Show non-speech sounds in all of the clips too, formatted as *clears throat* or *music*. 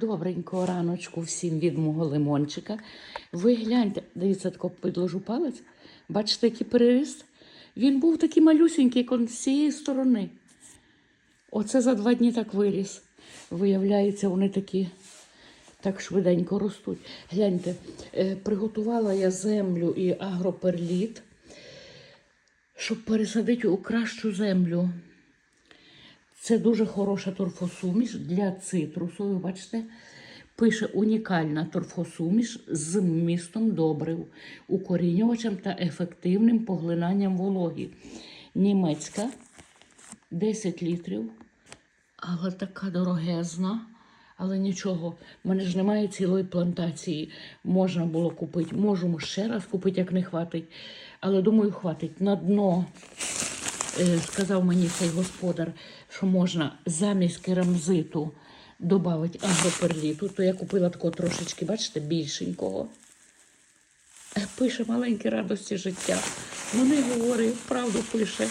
Добренького раночку всім від мого лимончика. Ви гляньте, дивіться, тако підложу палець. Бачите, який переріст? Він був такий малюсенький, з цієї сторони. Оце за два дні так виріс. Виявляється, вони такі так швиденько ростуть. Гляньте, е, приготувала я землю і агроперліт, щоб пересадити у кращу землю. Це дуже хороша торфосуміш для цитрусу. Ви бачите, пише унікальна торфосуміш з вмістом добрив, укорінювачем та ефективним поглинанням вологі. Німецька 10 літрів, але така дорогезна. Але нічого, в мене ж немає цілої плантації. Можна було купити. Можемо ще раз купити, як не хватить. Але думаю, хватить на дно сказав мені цей господар, що можна замість керамзиту додати агроперліту, то я купила такого трошечки, бачите, більшенького. Е, Пише маленькі радості життя. Ну не говорив, правду пише.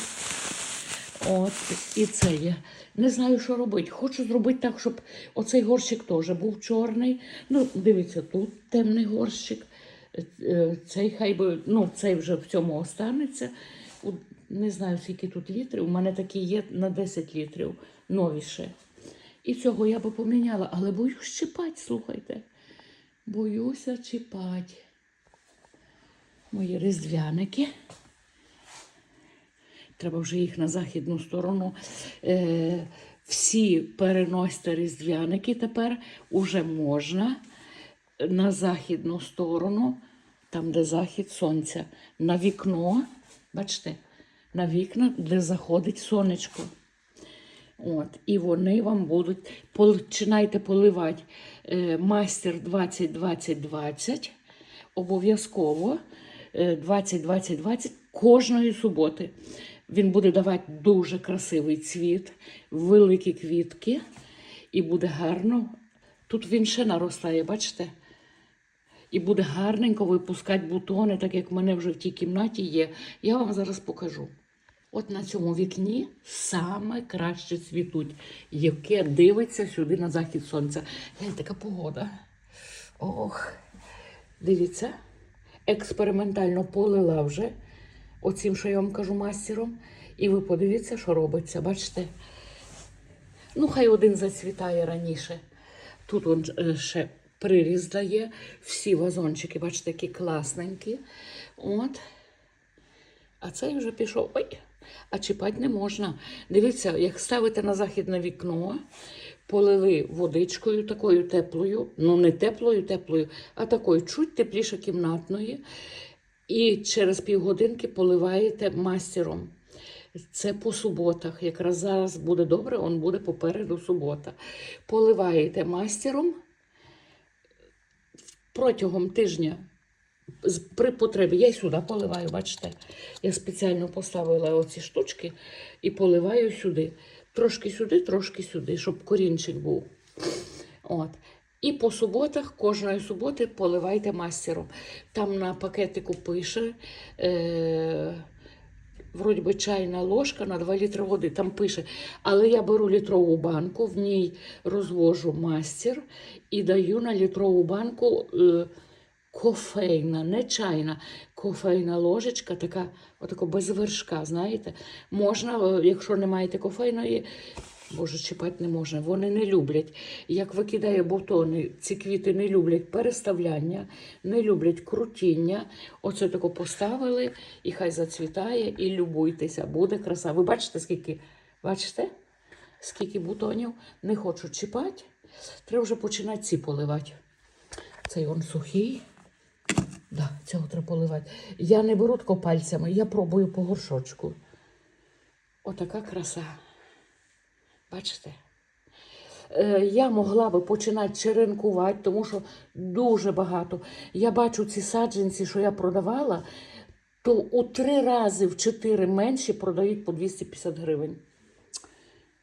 От, і це є. Не знаю, що робити. Хочу зробити так, щоб оцей горщик теж був чорний. Ну, дивіться, тут темний горщик. Е, е, Цей хай би, ну, цей вже в цьому останеться. Не знаю, скільки тут літрів. У мене такі є на 10 літрів новіше. І цього я би поміняла, але боюсь чіпати, слухайте. Боюся чіпати. Мої різдвяники. Треба вже їх на західну сторону. Е, всі переносьте різдвяники тепер уже можна на західну сторону, там, де захід сонця, на вікно, бачите, на вікна, де заходить сонечко. От, і вони вам будуть починайте поливати е, майстер 20 20 20 обов'язково е, 20 20 20 кожної суботи. Він буде давати дуже красивий цвіт, великі квітки, і буде гарно. Тут він ще наростає, бачите? І буде гарненько випускати бутони, так як в мене вже в тій кімнаті є. Я вам зараз покажу. От на цьому вікні саме краще цвітуть, яке дивиться сюди на захід сонця. Гляньте, така погода. Ох, дивіться, експериментально полила вже оцім, що я вам кажу мастером. І ви подивіться, що робиться. Бачите? Ну, хай один зацвітає раніше. Тут он е, ще приріз дає. Всі вазончики, бачите, які класненькі. От. А цей вже пішов. Ой, а чіпати не можна. Дивіться, як ставите на західне вікно, полили водичкою такою теплою, ну не теплою, теплою, а такою чуть тепліше кімнатної. І через півгодинки поливаєте мастером. Це по суботах. Якраз зараз буде добре, он буде попереду субота. Поливаєте мастером протягом тижня при потребі. Я й сюди поливаю, бачите. Я спеціально поставила оці штучки і поливаю сюди. Трошки сюди, трошки сюди, щоб корінчик був. От. І по суботах, кожної суботи поливайте мастером. Там на пакетику пише. Е- Вроді би чайна ложка на 2 літри води, там пише. Але я беру літрову банку, в ній розвожу мастер і даю на літрову банку е, кофейна, не чайна, кофейна ложечка, така, отако без вершка, знаєте. Можна, е, якщо не маєте кофейної, Боже, чіпати не можна, вони не люблять. Як викидає бутони, ці квіти не люблять переставляння, не люблять крутіння. Оце тако поставили, і хай зацвітає, і любуйтеся, буде краса. Ви бачите, скільки? Бачите? Скільки бутонів? Не хочу чіпати. Треба вже починати ці поливати. Цей он сухий. Да, цього треба поливати. Я не беру тако пальцями, я пробую по горшочку. Отака краса. Бачите? Е, Я могла би починати черенкувати, тому що дуже багато. Я бачу ці саджанці, що я продавала, то у три рази в чотири менші продають по 250 гривень.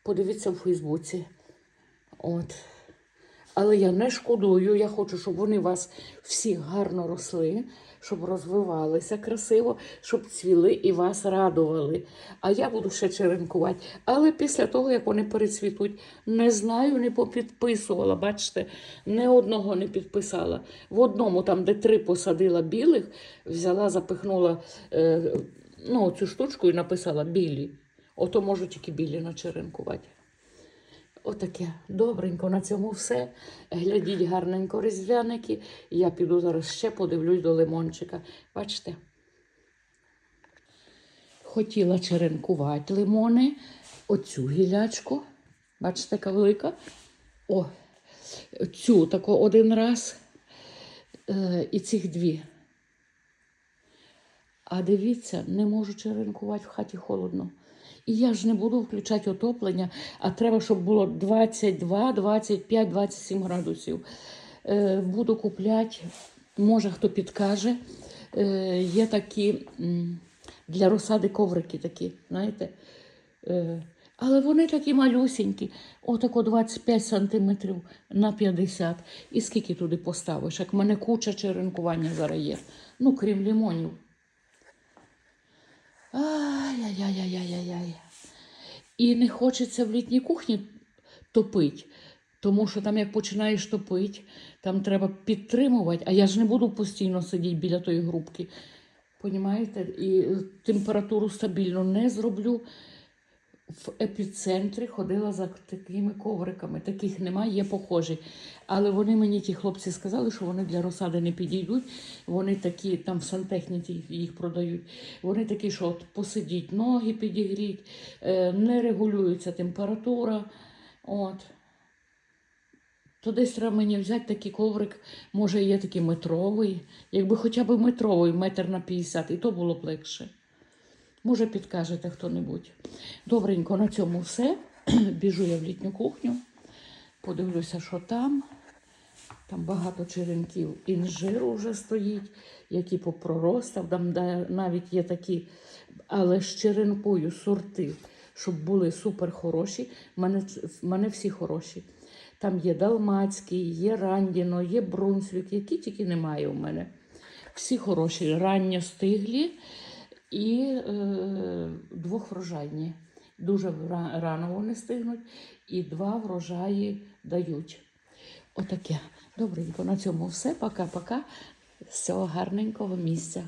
Подивіться в Фейсбуці. От. Але я не шкодую. Я хочу, щоб вони у вас всі гарно росли, щоб розвивалися красиво, щоб цвіли і вас радували. А я буду ще черенкувати. Але після того, як вони перецвітуть, не знаю, не попідписувала. Бачите, не одного не підписала. В одному, там, де три посадила білих, взяла, запихнула е, ну, цю штучку і написала білі. Ото можу тільки білі начеренкувати. Отаке. Добренько, на цьому все. Глядіть гарненько різдвяники. Я піду зараз ще подивлюсь до лимончика. Бачите? Хотіла черенкувати лимони. Оцю гілячку. Бачите, яка велика. О, цю тако один раз. Е, і цих дві. А дивіться, не можу черенкувати в хаті холодно. І я ж не буду включати отоплення, а треба, щоб було 22, 25, 27 градусів. Е, буду купляти, може хто підкаже. Е, є такі для розсади коврики такі, знаєте. Е, але вони такі малюсінькі, отако 25 сантиметрів на 50. І скільки туди поставиш? Як в мене куча черенкування зараз є. Ну, крім лимонів. Ай-яй-яй-яй-яй-яй. І не хочеться в літній кухні топити, тому що там, як починаєш топити, там треба підтримувати, а я ж не буду постійно сидіти біля тої грубки. Понімаєте? І температуру стабільно не зроблю. В епіцентрі ходила за такими ковриками. Таких немає, є похожі. Але вони мені, ті хлопці, сказали, що вони для розсади не підійдуть. Вони такі, там в сантехніці їх продають. Вони такі, що от посидіть, ноги підігріть, е, не регулюється температура. От. То десь треба мені взяти такий коврик, може є такий метровий. Якби хоча б метровий, метр на 50, і то було б легше. Може, підкажете хто-небудь. Добренько, на цьому все. *clears throat* Біжу я в літню кухню, подивлюся, що там. Там багато черенків інжиру вже стоїть, які попроростав. Там навіть є такі, але з черенкою сорти, щоб були супер хороші. В мене, мене всі хороші. Там є Далмацький, є Рандіно, є Брунсвік, які тільки немає у мене. Всі хороші, ранньо стиглі і е, двохврожайні. Дуже рано вони стигнуть, і два врожаї дають. Отаке. Добренько, на цьому все. Пока-пока. З цього гарненького місця.